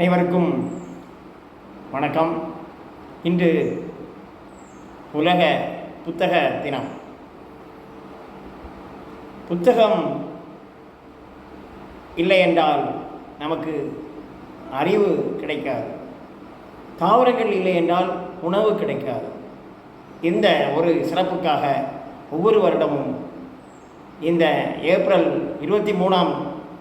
அனைவருக்கும் வணக்கம். இன்று உலக புத்தக தினம். புத்தகம் இல்லை என்றால் நமக்கு அறிவு கிடைக்காது. தாவரங்கள் இல்லை என்றால் உணவு கிடைக்காது. இந்த ஒரு சிறப்புக்காக ஒவ்வொரு வருடமும் இந்த ஏப்ரல் இருபத்தி மூணாம்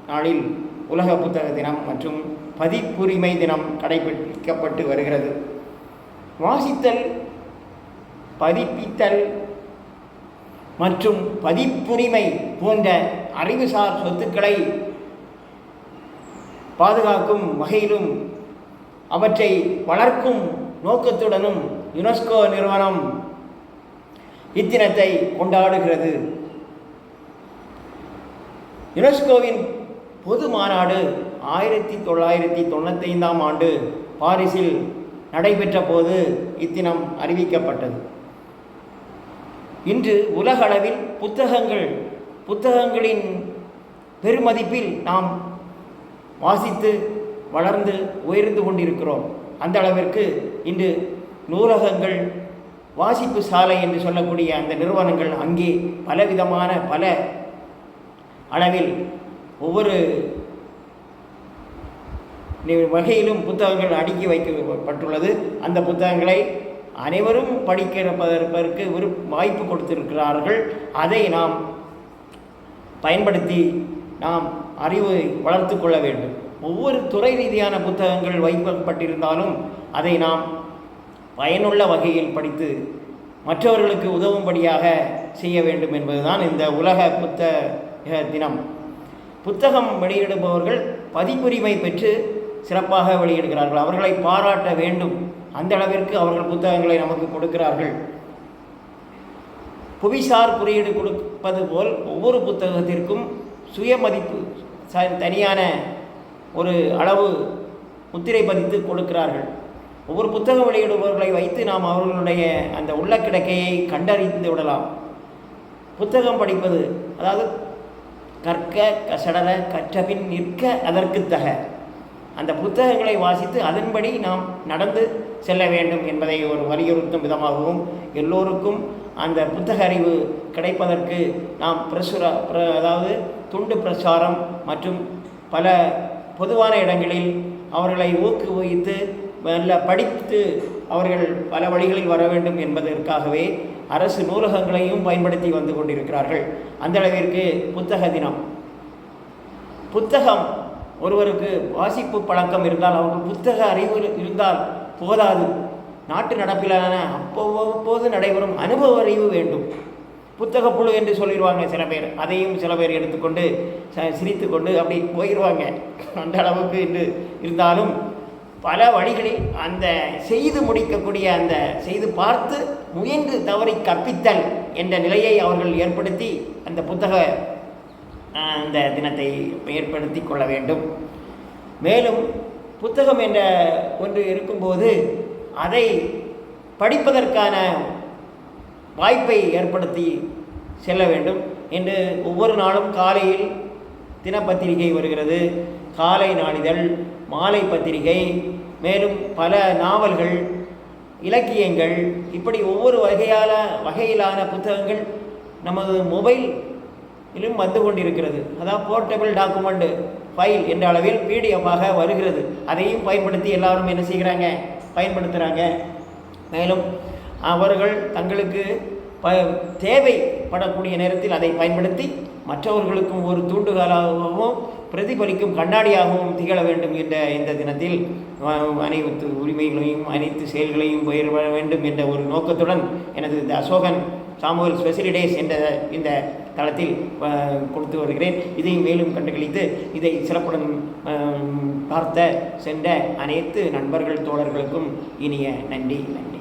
நாளில் உலக புத்தக தினம் மற்றும் பதிப்புரிமை தினம் கடைபிடிக்கப்பட்டு வருகிறது. வாசித்தல் பதிப்பித்தல் மற்றும் பதிப்புரிமை போன்ற அறிவுசார் சொத்துக்களை பாதுகாக்கும் வகையிலும் அவற்றை வளர்க்கும் நோக்கத்துடனும் யுனெஸ்கோ நிறுவனம் இத்தினத்தை கொண்டாடுகிறது. யுனெஸ்கோவின் பொது மாநாடு ஆயிரத்தி தொள்ளாயிரத்தி தொண்ணூத்தைந்தாம் ஆண்டு பாரிஸில் நடைபெற்ற போது இத்தினம் அறிவிக்கப்பட்டது. இன்று உலகளவில் புத்தகங்கள் புத்தகங்களின் பெருமதிப்பில் நாம் வாசித்து வளர்ந்து உயர்ந்து கொண்டிருக்கிறோம். அந்த அளவிற்கு இன்று நூலகங்கள் வாசிப்பு சாலை என்று சொல்லக்கூடிய அந்த நிறுவனங்கள் அங்கே பலவிதமான பல அளவில் ஒவ்வொரு வகையிலும் புத்தகங்கள் அடுக்கி வைக்கப்பட்டுள்ளது. அந்த புத்தகங்களை அனைவரும் படிக்கிறப்பதற்கு ஒரு வாய்ப்பு கொடுத்திருக்கிறார்கள். அதை நாம் பயன்படுத்தி நாம் அறிவை வளர்த்து கொள்ள வேண்டும். ஒவ்வொரு துறை ரீதியான புத்தகங்கள் வைக்கப்பட்டிருந்தாலும் அதை நாம் பயனுள்ள வகையில் படித்து மற்றவர்களுக்கு உதவும்படியாக செய்ய வேண்டும் என்பதுதான் இந்த உலக புத்தக தினம். புத்தகம் வெளியிடுபவர்கள் பதிப்புரிமை பெற்று சிறப்பாக வெளியிடுகிறார்கள். அவர்களை பாராட்ட வேண்டும். அந்த அளவிற்கு அவர்கள் புத்தகங்களை நமக்கு கொடுக்கிறார்கள். புவிசார் குறியீடு கொடுப்பது போல் ஒவ்வொரு புத்தகத்திற்கும் சுய மதிப்பு தனியான ஒரு அளவு முத்திரை பதித்து கொடுக்கிறார்கள். ஒவ்வொரு புத்தகம் வெளியிடுபவர்களை வைத்து நாம் அவர்களுடைய அந்த உள்ள கிடக்கையை கண்டறிந்து விடலாம். புத்தகம் படிப்பது அதாவது கற்க கசடர கற்றபின் நிற்க அதற்கு தக. அந்த புத்தகங்களை வாசித்து அதன்படி நாம் நடந்து செல்ல வேண்டும் என்பதை ஒரு வலியுறுத்தும் விதமாகவும் எல்லோருக்கும் அந்த புத்தக அறிவு கிடைப்பதற்கு நாம் பிரசுர பிர அதாவது துண்டு பிரச்சாரம் மற்றும் பல பொதுவான இடங்களில் அவர்களை ஊக்குவித்து நல்ல படித்து அவர்கள் பல வழிகளில் வர வேண்டும் என்பதற்காகவே அரசு நூலகங்களையும் பயன்படுத்தி வந்து கொண்டிருக்கிறார்கள். அந்த அளவிற்கு புத்தக தினம். புத்தகம் ஒருவருக்கு வாசிப்பு பழக்கம் இருந்தால் அவர்கள் புத்தக அறிவு இருந்தால் போதாது. நாட்டு நடப்பிலான அப்போது நடைபெறும் அனுபவ அறிவு வேண்டும். புத்தக புழு என்று சொல்லிடுவாங்க சில பேர். அதையும் சில பேர் எடுத்துக்கொண்டு சிரித்து கொண்டு அப்படி போயிடுவாங்க. அந்த அளவுக்கு என்று இருந்தாலும் பல வழிகளில் அந்த செய்து முடிக்கக்கூடிய அந்த செய்து பார்த்து முயன்று தவறி கற்பித்தல் என்ற நிலையை அவர்கள் ஏற்படுத்தி அந்த புத்தக அந்த தினத்தை ஏற்படுத்தி கொள்ள வேண்டும். மேலும் புத்தகம் என்ற ஒன்று இருக்கும்போது அதை படிப்பதற்கான வாய்ப்பை ஏற்படுத்தி செல்ல வேண்டும் என்று ஒவ்வொரு நாளும் காலையில் தினப்பத்திரிகை வருகிறது. காலை நாளிதழ் மாலை பத்திரிகை மேலும் பல நாவல்கள் இலக்கியங்கள் இப்படி ஒவ்வொரு வகையான வகையிலான புத்தகங்கள் நமது மொபைலிலும் வந்து கொண்டிருக்கிறது. அதான் போர்ட்டபிள் டாக்குமெண்ட் ஃபைல் என்ற அளவில் பிடிஎஃபாக வருகிறது. அதையும் பயன்படுத்தி எல்லாரும் என்ன செய்கிறாங்க? பயன்படுத்துகிறாங்க மேலும் அவர்கள் தங்களுக்கு ப தேவைப்படக்கூடிய நேரத்தில் அதை பயன்படுத்தி மற்றவர்களுக்கும் ஒரு தூண்டுகோலாகவும் பிரதிபலிக்கும் கண்ணாடியாகவும் திகழ வேண்டும் என்ற இந்த தினத்தில் அனைத்து உரிமைகளையும் அனைத்து செயல்களையும் பயிர் வேண்டும் என்ற ஒரு நோக்கத்துடன் எனது இந்த அசோகன் சாமுவல் ஸ்பெசிலிடேஸ் என்ற இந்த தளத்தில் கொடுத்து வருகிறேன். இதையும் மேலும் கண்டுகளித்து இதை சிறப்புடன் பார்த்த சென்ற அனைத்து நண்பர்கள் தோழர்களுக்கும் இனிய நன்றி நன்றி.